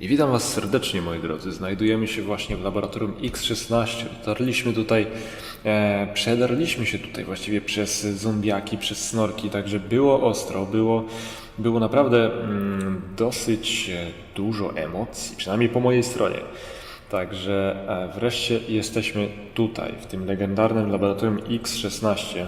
I witam Was serdecznie, moi drodzy. Znajdujemy się właśnie w laboratorium X16. Dotarliśmy tutaj, e, przedarliśmy się tutaj właściwie przez zombiaki, przez snorki, także było ostro, było, było naprawdę mm, dosyć e, dużo emocji, przynajmniej po mojej stronie. Także e, wreszcie jesteśmy tutaj, w tym legendarnym laboratorium X16.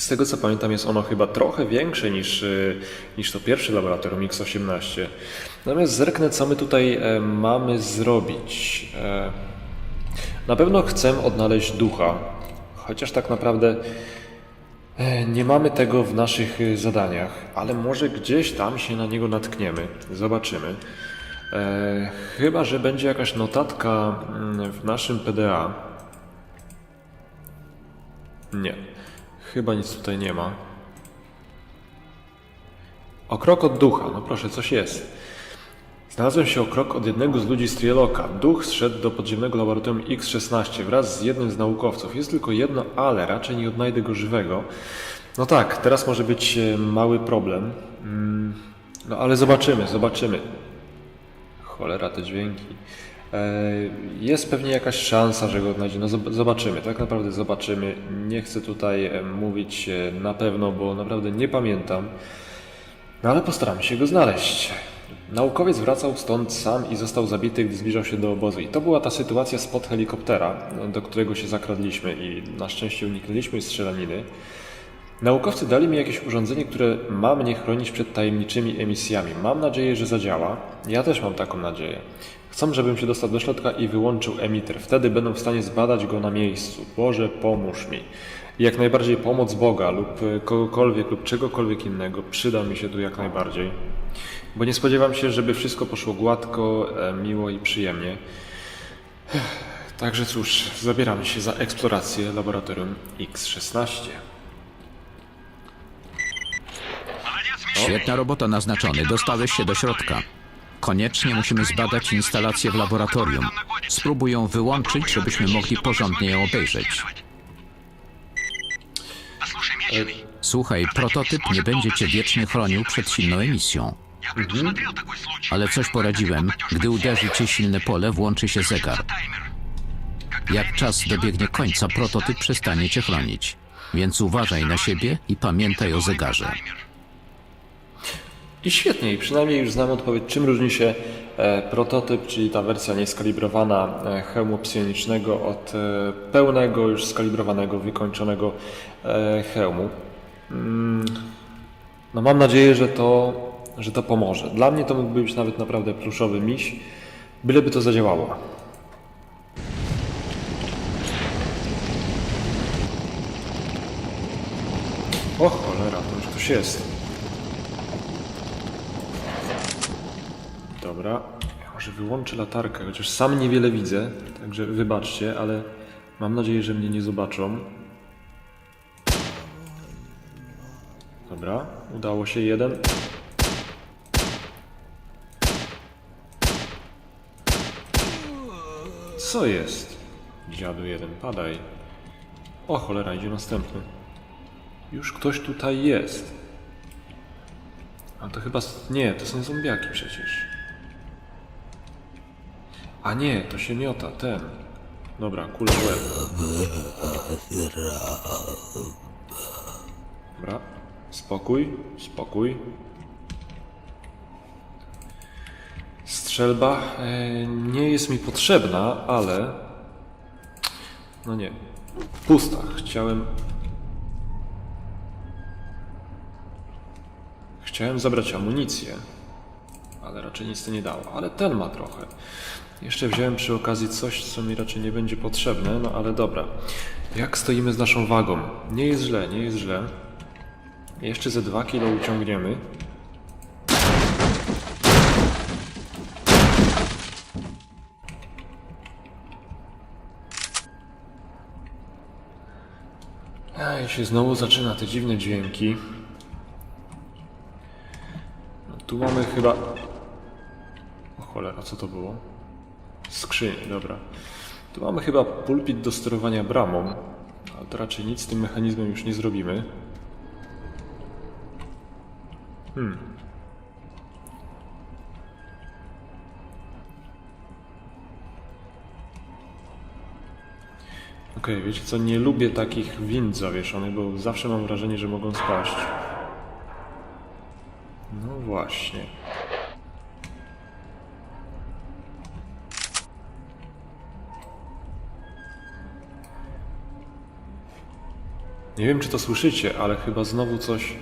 Z tego co pamiętam, jest ono chyba trochę większe niż, y, niż to pierwsze laboratorium X18. Natomiast zerknę, co my tutaj e, mamy zrobić. E, Na pewno chcę odnaleźć ducha, chociaż tak naprawdę e, nie mamy tego w naszych y, zadaniach, ale może gdzieś tam się na niego natkniemy. Zobaczymy. Chyba, że będzie jakaś notatka mm, w naszym PDA. Nie. Chyba nic tutaj nie ma. O krok od ducha. No proszę, coś jest. Znalazłem się o krok od jednego z ludzi z Trieloka. Duch zszedł do podziemnego laboratorium X-16 wraz z jednym z naukowców. Jest tylko jedno ale, raczej nie odnajdę go żywego. No tak, teraz może być e, mały problem. Mm, No ale zobaczymy, zobaczymy. Cholera, te dźwięki. E, Jest pewnie jakaś szansa, że go odnajdzie. No zob- zobaczymy, tak naprawdę zobaczymy. Nie chcę tutaj e, mówić e, na pewno, bo naprawdę nie pamiętam. No ale postaramy się go znaleźć. Naukowiec wracał stąd sam i został zabity, gdy zbliżał się do obozu. I to była ta sytuacja spod helikoptera, do którego się zakradliśmy i na szczęście uniknęliśmy strzelaniny. Naukowcy dali mi jakieś urządzenie, które ma mnie chronić przed tajemniczymi emisjami. Mam nadzieję, że zadziała. Ja też mam taką nadzieję. Chcą, żebym się dostał do środka i wyłączył emiter. Wtedy będą w stanie zbadać go na miejscu. Boże, pomóż mi. Jak najbardziej pomoc Boga lub e, kogokolwiek lub czegokolwiek innego przyda mi się tu jak najbardziej. Bo nie spodziewam się, żeby wszystko poszło gładko, e, miło i przyjemnie. Także cóż, zabieramy się za eksplorację laboratorium X16. Świetna robota naznaczony. Dostałeś się do środka. Koniecznie musimy zbadać instalację w laboratorium. Spróbuj ją wyłączyć, żebyśmy mogli porządnie ją obejrzeć. Słuchaj, prototyp nie będzie cię wiecznie chronił przed silną emisją. Ale coś poradziłem. Gdy uderzy cię silne pole, włączy się zegar. Jak czas dobiegnie końca, prototyp przestanie cię chronić. Więc uważaj na siebie i pamiętaj o zegarze. I świetnie, i przynajmniej już znam odpowiedź, czym różni się e, prototyp, czyli ta wersja nieskalibrowana e, hełmu psionicznego od e, pełnego, już skalibrowanego, wykończonego hełmu. Mm, no mam nadzieję, że to, że to pomoże. Dla mnie to mógłby być nawet naprawdę pluszowy miś, byleby to zadziałało. O cholera, to już ktoś jest. Dobra, ja może wyłączę latarkę, chociaż sam niewiele widzę, także wybaczcie, ale mam nadzieję, że mnie nie zobaczą. Dobra, udało się jeden. Co jest? Dziadu jeden, padaj. O cholera, idzie następny. Już ktoś tutaj jest. A to chyba. Nie, to są zombiaki przecież. A nie, to się miota, ten. Dobra, kula w. Dobra, spokój, spokój. Strzelba e, nie jest mi potrzebna, ale. No nie. Pusta. Chciałem Chciałem zabrać amunicję, ale raczej nic to nie dało. Ale ten ma trochę. Jeszcze wziąłem przy okazji coś, co mi raczej nie będzie potrzebne, no ale dobra. Jak stoimy z naszą wagą? Nie jest źle, nie jest źle. Jeszcze ze 2 kilo uciągniemy. A, i się znowu zaczyna te dziwne dźwięki. No, tu mamy chyba... O cholera, co to było? Skrzynie, dobra. Tu mamy chyba pulpit do sterowania bramą, a to raczej nic z tym mechanizmem już nie zrobimy. Hmm. Okej, okay, wiecie co, nie lubię takich wind zawieszonych, bo zawsze mam wrażenie, że mogą spaść. No właśnie. Nie wiem, czy to słyszycie, ale chyba znowu coś.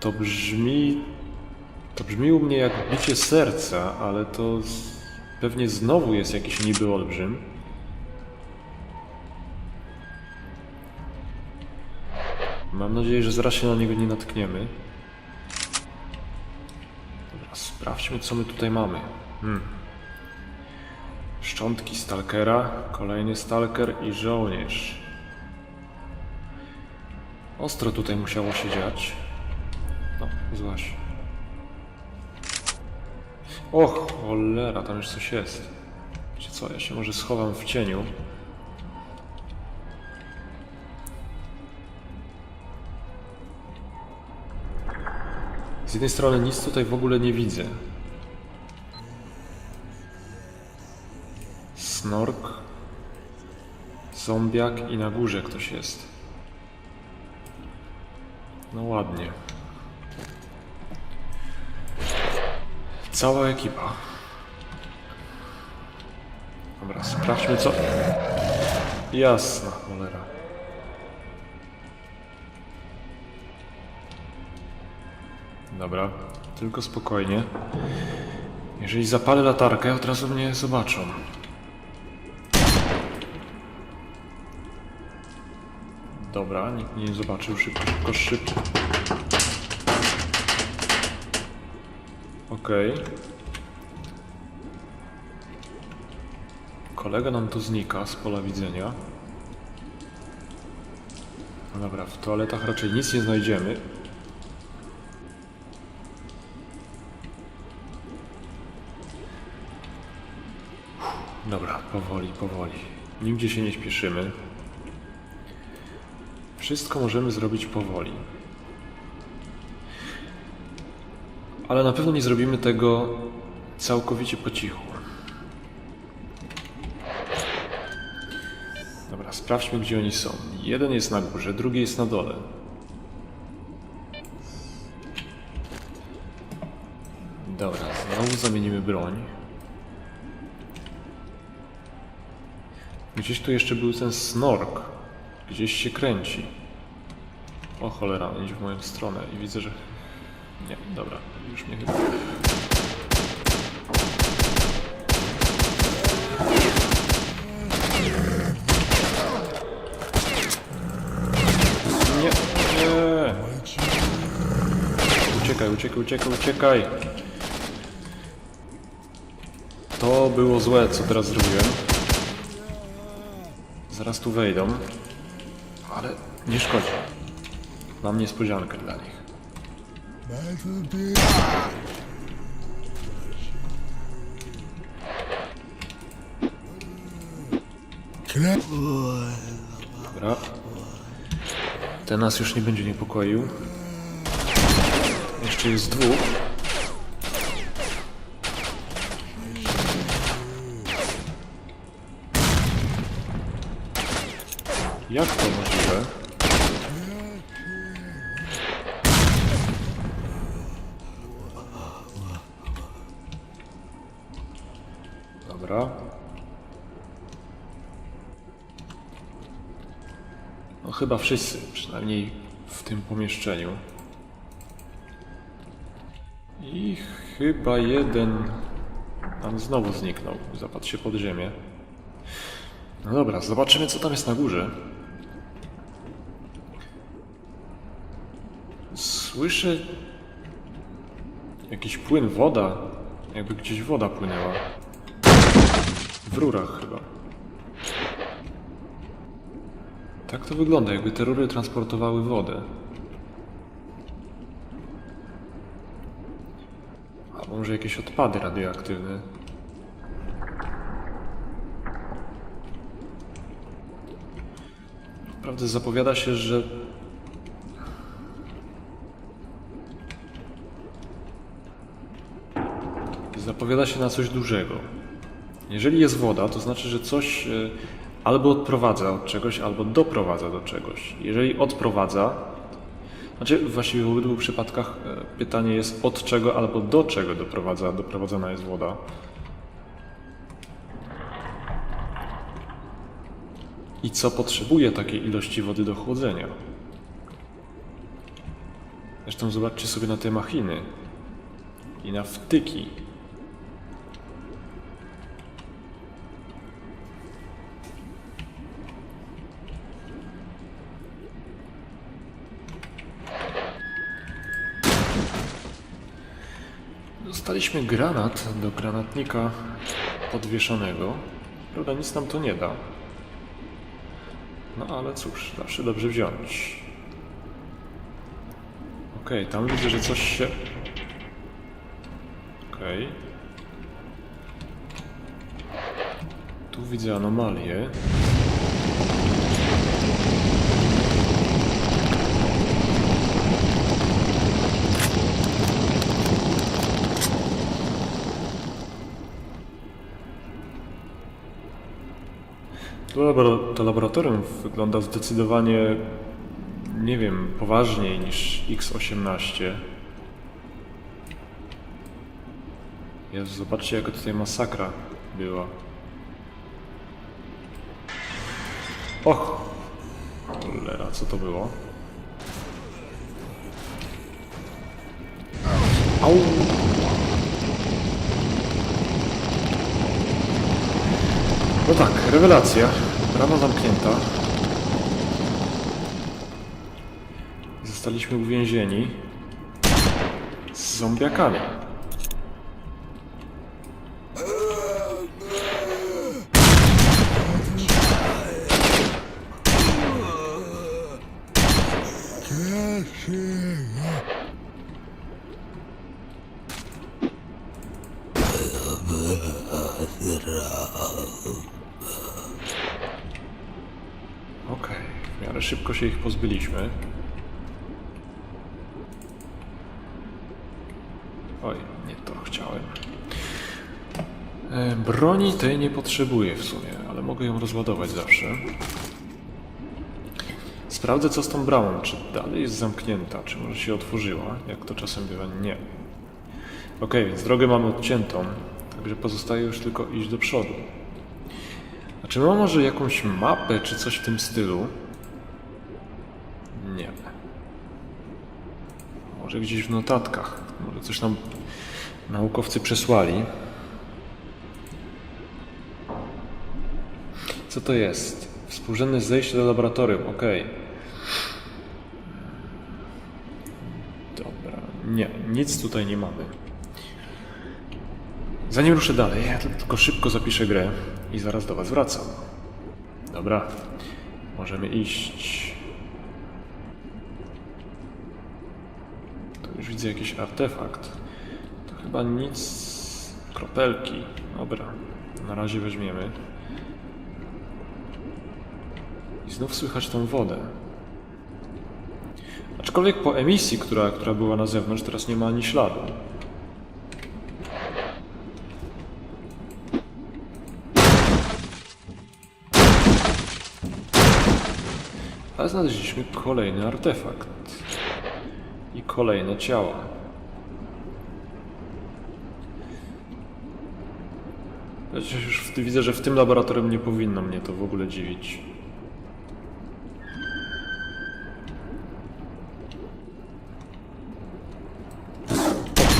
To brzmi. To brzmi u mnie jak bicie serca, ale to z... pewnie znowu jest jakiś niby olbrzym. Mam nadzieję, że zaraz się na niego nie natkniemy. Dobra, sprawdźmy, co my tutaj mamy. Hmm. Szczątki stalkera, kolejny stalker i żołnierz. Ostro tutaj musiało się dziać. No, złaś. Och, cholera, tam już coś jest. Wiecie co, ja się może schowam w cieniu. Z jednej strony nic tutaj w ogóle nie widzę. Snork, zombiak i na górze ktoś jest. No ładnie. Cała ekipa. Dobra, sprawdźmy co... Jasna cholera. Dobra, tylko spokojnie. Jeżeli zapalę latarkę, od razu mnie zobaczą. Dobra, nikt nie zobaczył. Szybko, szybko, szybko. Okej. Kolega nam tu znika z pola widzenia. No dobra, w toaletach raczej nic nie znajdziemy. Dobra, powoli, powoli. Nigdzie się nie śpieszymy. Wszystko możemy zrobić powoli. Ale na pewno nie zrobimy tego całkowicie po cichu. Dobra, sprawdźmy gdzie oni są. Jeden jest na górze, drugi jest na dole. Dobra, znowu zamienimy broń. Gdzieś tu jeszcze był ten snork. Gdzieś się kręci. O cholera, on idzie w moją stronę i widzę, że... Nie, dobra, już mnie chyba... Nie, nie! Uciekaj, uciekaj, uciekaj, uciekaj! To było złe, co teraz zrobiłem. Zaraz tu wejdą. Ale nie szkodzi. Mam niespodziankę dla nich. Dobra. Ten nas już nie będzie niepokoił. Jeszcze jest dwóch. Jak to możliwe? Dobra. No chyba wszyscy, przynajmniej w tym pomieszczeniu. I chyba jeden tam znowu zniknął. Zapadł się pod ziemię. No dobra, zobaczymy co tam jest na górze. Słyszę jakiś płyn, woda. Jakby gdzieś woda płynęła. W rurach chyba. Tak to wygląda, jakby te rury transportowały wodę. Albo może jakieś odpady radioaktywne. Naprawdę zapowiada się, że zapowiada się na coś dużego. Jeżeli jest woda, to znaczy, że coś e, albo odprowadza od czegoś, albo doprowadza do czegoś. Jeżeli odprowadza, znaczy właściwie w obydwu przypadkach e, pytanie jest od czego albo do czego doprowadza, doprowadzana jest woda. I co potrzebuje takiej ilości wody do chłodzenia. Zresztą zobaczcie sobie na te machiny i na wtyki. Dostaliśmy granat do granatnika podwieszonego. Prawda, nic nam to nie da. No ale cóż, zawsze dobrze wziąć. Okej, tam widzę, że coś się... Okej. Tu widzę anomalię. To, labora- to laboratorium wygląda zdecydowanie, nie wiem, poważniej niż X18. Jezu, zobaczcie jaka tutaj masakra była. Och! Cholera, co to było? Au! No tak, rewelacja. Brama zamknięta. Zostaliśmy uwięzieni z zombiakami. Okej, w miarę szybko Oj, nie to chciałem. E, broni tej nie potrzebuję w sumie, ale mogę ją rozładować zawsze. Sprawdzę co z tą bramą, czy dalej jest zamknięta, czy może się otworzyła, jak to czasem bywa nie. Okej, więc drogę mamy odciętą, także pozostaje już tylko iść do przodu. A czy ma może jakąś mapę czy coś w tym stylu? Nie. Może gdzieś w notatkach. Może coś nam naukowcy przesłali. Co to jest? Współrzędne zejście do laboratorium. Okej. Dobra. Nie, nic tutaj nie mamy. Zanim ruszę dalej, ja tylko szybko zapiszę grę i zaraz do Was wracam. Dobra, możemy iść. Tu już widzę jakiś artefakt. To chyba nic. Kropelki. Dobra, na razie weźmiemy. I znów słychać tą wodę. Aczkolwiek po emisji, która, która była na zewnątrz, teraz nie ma ani śladu. A znaleźliśmy kolejny artefakt. I kolejne ciała. Chociaż już widzę, że w tym laboratorium nie powinno mnie to w ogóle dziwić.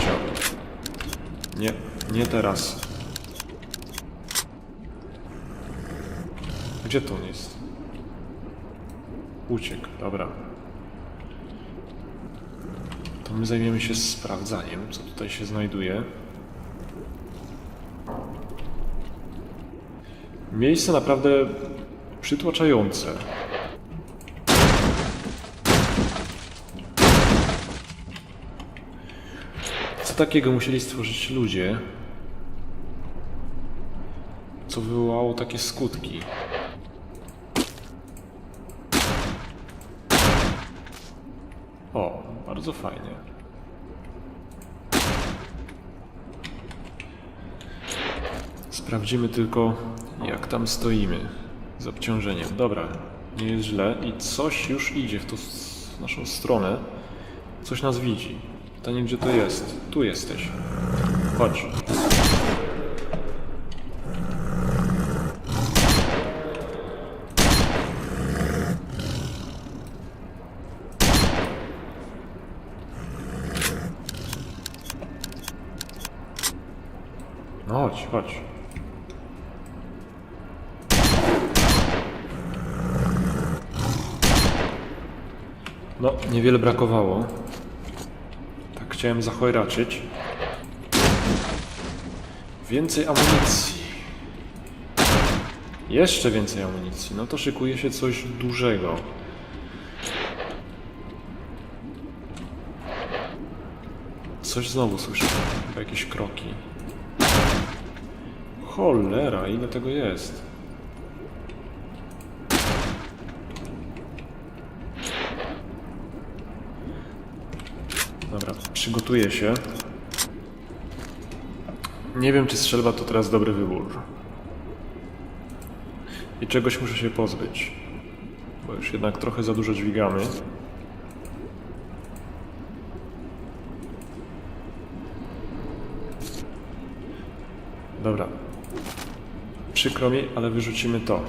Ciało. Nie, nie teraz. Gdzie to on jest? Uciekł, dobra. My zajmiemy się sprawdzaniem, co tutaj się znajduje. Miejsce naprawdę przytłaczające. Co takiego musieli stworzyć ludzie, co wywołało takie skutki? O, bardzo fajnie. Sprawdzimy tylko, jak tam stoimy z obciążeniem. Dobra, nie jest źle i coś już idzie w, tą, w naszą stronę. Coś nas widzi. Pytanie, gdzie to jest? Tu jesteś. Chodź. No chodź, chodź. No, niewiele brakowało. Chciałem zachojraczyć. Więcej amunicji. Jeszcze więcej amunicji. No to szykuje się coś dużego. Coś znowu słyszę. Jakieś kroki. Cholera, ile tego jest? Dobra, przygotuję się. Nie wiem, czy strzelba to teraz dobry wybór. I czegoś muszę się pozbyć. Bo już jednak trochę za dużo dźwigamy. Dobra. Przykro mi, ale wyrzucimy to.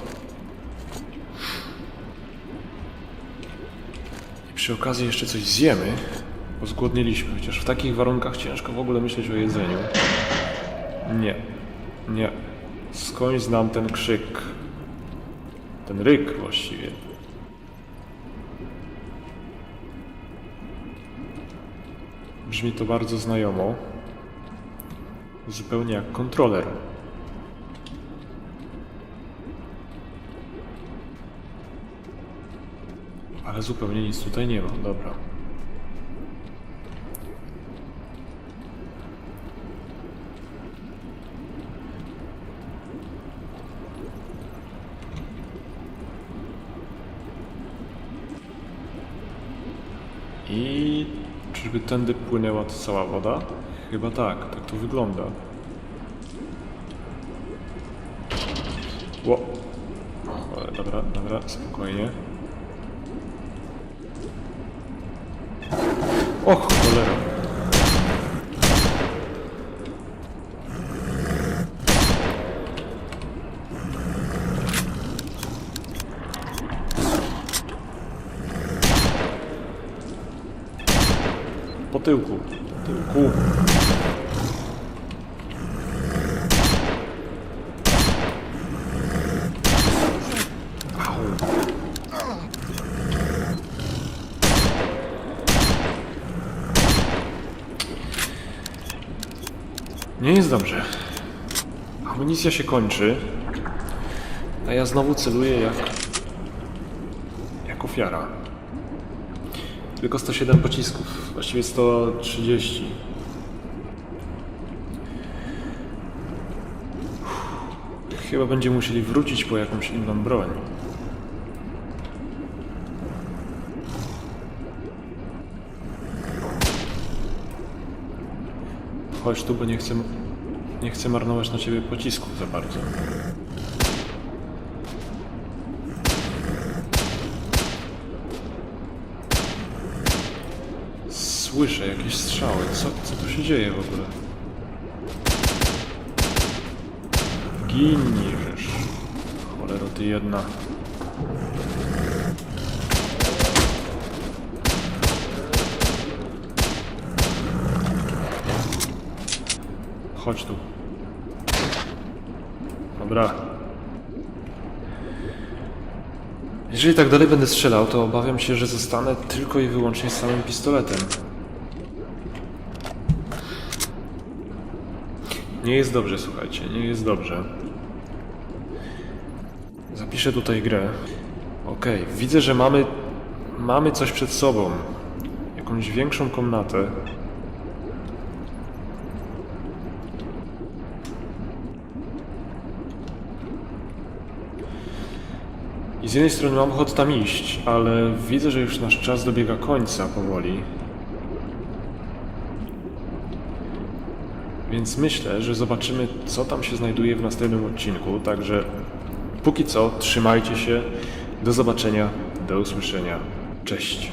I przy okazji jeszcze coś zjemy, bo zgłodniliśmy, chociaż w takich warunkach ciężko w ogóle myśleć o jedzeniu. Nie, nie. Skądś znam ten krzyk. Ten ryk właściwie. Brzmi to bardzo znajomo. Zupełnie jak kontroler. Ale zupełnie nic tutaj nie ma, dobra. I czyżby tędy płynęła cała woda? Chyba tak, tak to wygląda. Ło. Dobra, dobra, spokojnie. Och, cholera. Po tyłku, tyłku. Nie jest dobrze. Amunicja się kończy, a ja znowu celuję jak... jak ofiara. Tylko 107 pocisków, właściwie 130. Chyba będziemy musieli wrócić po jakąś inną broń. Chodź tu, bo nie chcę, nie chcę marnować na ciebie pocisków za bardzo. Słyszę jakieś strzały. Co, co tu się dzieje w ogóle? Ginni, żeż. Cholero, ty jedna. Chodź tu. Dobra. Jeżeli tak dalej będę strzelał, to obawiam się, że zostanę tylko i wyłącznie z samym pistoletem. Nie jest dobrze, słuchajcie, nie jest dobrze. Zapiszę tutaj grę. Okej, widzę, że mamy, mamy coś przed sobą. Jakąś większą komnatę. I z jednej strony mam ochotę tam iść, ale widzę, że już nasz czas dobiega końca powoli. Więc myślę, że zobaczymy, co tam się znajduje w następnym odcinku. Także póki co, trzymajcie się. Do zobaczenia, do usłyszenia. Cześć.